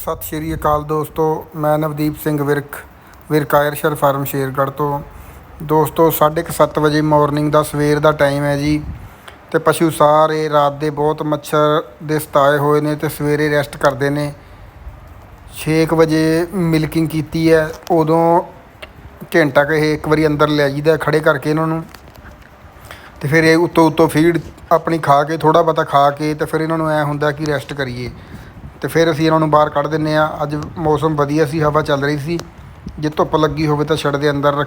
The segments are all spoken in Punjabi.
ਸਤਿ ਸ਼੍ਰੀ ਅਕਾਲ ਦੋਸਤੋ, ਮੈਂ ਨਵਦੀਪ ਸਿੰਘ ਵਿਰਕ ਵਿਰਕਾਇਰਸ਼ਰ ਫਾਰਮ ਸ਼ੇਰਗੜ੍ਹ ਤੋਂ। ਦੋਸਤੋ 7:30 ਵਜੇ ਮਾਰਨਿੰਗ ਦਾ ਸਵੇਰ ਦਾ ਟਾਈਮ ਹੈ ਜੀ, ਤੇ ਪਸ਼ੂ ਸਾਰੇ ਰਾਤ ਦੇ ਬਹੁਤ ਮੱਛਰ ਦੇ ਸਤਾਏ ਹੋਏ ਨੇ ਤੇ ਸਵੇਰੇ ਰੈਸਟ ਕਰਦੇ ਨੇ। 6 ਵਜੇ ਮਿਲਕਿੰਗ ਕੀਤੀ ਹੈ, ਉਦੋਂ ਘੰਟਾ ਕਹੇ ਇੱਕ ਵਾਰੀ ਅੰਦਰ ਲੈ ਜਾਈਦਾ ਖੜੇ ਕਰਕੇ ਇਹਨਾਂ ਨੂੰ। ਤੇ ਫਿਰ ਇਹ ਉੱਤੋਂ ਉੱਤੋਂ ਫੀਡ ਆਪਣੀ ਖਾ ਕੇ ਥੋੜਾ ਬਹੁਤਾ ਖਾ ਕੇ ਤੇ ਫਿਰ ਇਹਨਾਂ ਨੂੰ ਐ ਹੁੰਦਾ ਕਿ ਰੈਸਟ ਕਰੀਏ। ਤੇ ਫਿਰ ਅਸੀਂ ਇਹਨਾਂ ਨੂੰ ਬਾਹਰ ਕੱਢ ਦਿੰਨੇ ਆ। ਅੱਜ ਮੌਸਮ ਵਧੀਆ ਸੀ, ਹਵਾ ਚੱਲ ਰਹੀ ਸੀ। ਜੇ ਧੁੱਪ ਲੱਗੀ ਹੋਵੇ ਤਾਂ ਛੱਡ ਦੇ ਅੰਦਰ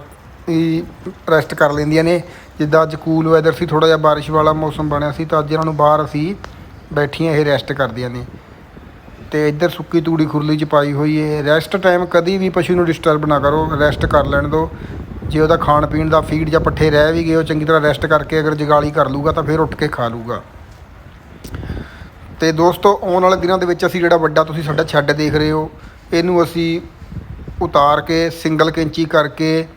ਹੀ ਰੈਸਟ ਕਰ ਲੈਂਦੀਆਂ ਨੇ। ਜਿੱਦਾਂ ਅੱਜ ਕੂਲ ਵੈਦਰ ਸੀ ਥੋੜਾ ਜਿਹਾ ਬਾਰਿਸ਼ ਵਾਲਾ ਮੌਸਮ ਬਣਿਆ ਸੀ, ਤਾਂ ਅੱਜ ਇਹਨਾਂ ਨੂੰ ਬਾਹਰ ਅਸੀਂ ਬੈਠੀਆਂ ਇਹ ਰੈਸਟ ਕਰਦੀਆਂ ਨੇ। ਤੇ ਇੱਧਰ ਸੁੱਕੀ ਤੂੜੀ ਖੁਰਲੀ ਚ ਪਾਈ ਹੋਈ ਹੈ ਰੈਸਟ ਟਾਈਮ ਕਦੀ ਵੀ ਪਸ਼ੂ ਨੂੰ ਡਿਸਟਰਬ ਨਾ ਕਰੋ ਰੈਸਟ ਕਰ ਲੈਣ ਦਿਓ ਜੇ ਉਹਦਾ ਖਾਣ ਪੀਣ ਦਾ ਫੀਡ ਜਾਂ ਪੱਠੇ ਰਹਿ ਵੀ ਗਏ, ਉਹ ਚੰਗੀ ਤਰ੍ਹਾਂ ਰੈਸਟ ਕਰਕੇ ਅਗਰ ਜਗਾਲੀ ਕਰ ਲੂਗਾ ਤਾਂ ਫਿਰ ਉੱਠ ਕੇ ਖਾ ਲੂਗਾ। ਤੇ ਦੋਸਤੋ, ਆਉਣ ਵਾਲੇ ਦਿਨਾਂ ਦੇ ਵਿੱਚ ਅਸੀਂ ਜਿਹੜਾ ਵੱਡਾ ਤੁਸੀਂ ਸਾਡਾ ਛੱਡ ਦੇਖ ਰਹੇ ਹੋ, ਇਹਨੂੰ ਅਸੀਂ ਉਤਾਰ ਕੇ ਸਿੰਗਲ ਕੈਂਚੀ ਕਰਕੇ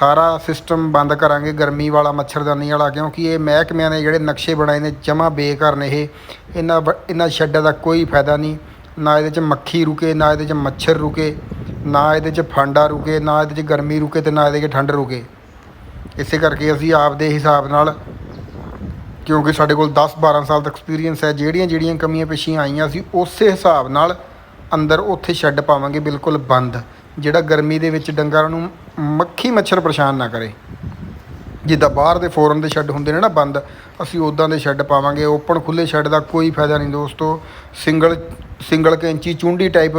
ਸਾਰਾ ਸਿਸਟਮ ਬੰਦ ਕਰਾਂਗੇ ਗਰਮੀ ਵਾਲਾ, ਮੱਛਰਦਾਨੀ ਵਾਲਾ, ਕਿਉਂਕਿ ਇਹ ਮਹਿਕਮਿਆਂ ਨੇ ਜਿਹੜੇ ਨਕਸ਼ੇ ਬਣਾਏ ਨੇ ਜਮਾ ਬੇਕਾਰ ਨੇ ਇਹ। ਇਹਨਾਂ ਵ- ਇਹਨਾਂ ਸ਼ੈੱਡਾਂ ਦਾ ਕੋਈ ਫਾਇਦਾ ਨਹੀਂ। ਨਾ ਇਹਦੇ 'ਚ ਮੱਖੀ ਰੁਕੇ, ਨਾ ਇਹਦੇ 'ਚ ਮੱਛਰ ਰੁਕੇ, ਨਾ ਇਹਦੇ 'ਚ ਫਾਂਡਾ ਰੁਕੇ, ਨਾ ਇਹਦੇ 'ਚ ਗਰਮੀ ਰੁਕੇ ਤੇ ਨਾ ਇਹਦੇ 'ਚ ਠੰਡ ਰੁਕੇ। ਇਸੇ ਕਰਕੇ ਅਸੀਂ ਆਪਦੇ ਹਿਸਾਬ ਨਾਲ ਕਿਉਂਕਿ ਸਾਡੇ ਕੋਲ 10 12 ਸਾਲ ਦਾ ਐਕਸਪੀਰੀਅੰਸ ਹੈ, ਜਿਹੜੀਆਂ ਜਿਹੜੀਆਂ ਕਮੀਆਂ ਪੇਸ਼ੀਆਂ ਆਈਆਂ ਸੀ, ਉਸੇ ਹਿਸਾਬ ਨਾਲ ਅੰਦਰ ਉੱਥੇ ਸ਼ੈੱਡ ਪਾਵਾਂਗੇ, ਬਿਲਕੁਲ ਬੰਦ, ਜਿਹੜਾ ਗਰਮੀ ਦੇ ਵਿੱਚ ਡੰਗਰਾਂ ਨੂੰ ਮੱਖੀ ਮੱਛਰ ਪਰੇਸ਼ਾਨ ਨਾ ਕਰੇ। ਜਿੱਦਾਂ ਬਾਹਰ ਦੇ ਫੋਰਨ ਦੇ ਸ਼ੈੱਡ ਹੁੰਦੇ ਨੇ ਨਾ ਬੰਦ, ਅਸੀਂ ਉਦਾਂ ਦੇ ਸ਼ੈੱਡ ਪਾਵਾਂਗੇ ਓਪਨ ਖੁੱਲੇ ਸ਼ੈੱਡ ਦਾ ਕੋਈ ਫਾਇਦਾ ਨਹੀਂ ਦੋਸਤੋ। ਸਿੰਗਲ ਸਿੰਗਲ ਕੈਂਚੀ ਚੁੰਡੀ ਟਾਈਪ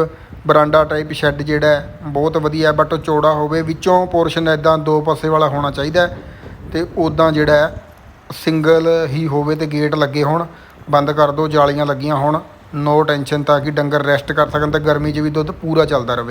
ਬਰਾਂਡਾ ਟਾਈਪ ਸ਼ੈੱਡ ਜਿਹੜਾ ਬਹੁਤ ਵਧੀਆ ਬਟ ਉਹ ਚੌੜਾ ਹੋਵੇ, ਵਿੱਚੋਂ ਪੋਰਸ਼ਨ ਐਦਾਂ ਦੋ ਪਾਸੇ ਵਾਲਾ ਹੋਣਾ ਚਾਹੀਦਾ ਹੈ, ਤੇ ਉਦਾਂ ਜਿਹੜਾ ਸਿੰਗਲ ਹੀ ਹੋਵੇ ਤੇ ਗੇਟ ਲੱਗੇ ਹੋਣ, ਬੰਦ ਕਰ ਦਿਓ ਜਾਲੀਆਂ ਲੱਗੀਆਂ ਹੋਣ ਨੋ ਟੈਨਸ਼ਨ ਤਾਂ ਕਿ ਡੰਗਰ ਰੈਸਟ ਕਰ ਸਕਣ ਤੇ ਗਰਮੀ 'ਚ ਵੀ ਦੁੱਧ ਪੂਰਾ ਚੱਲਦਾ ਰਹੇ।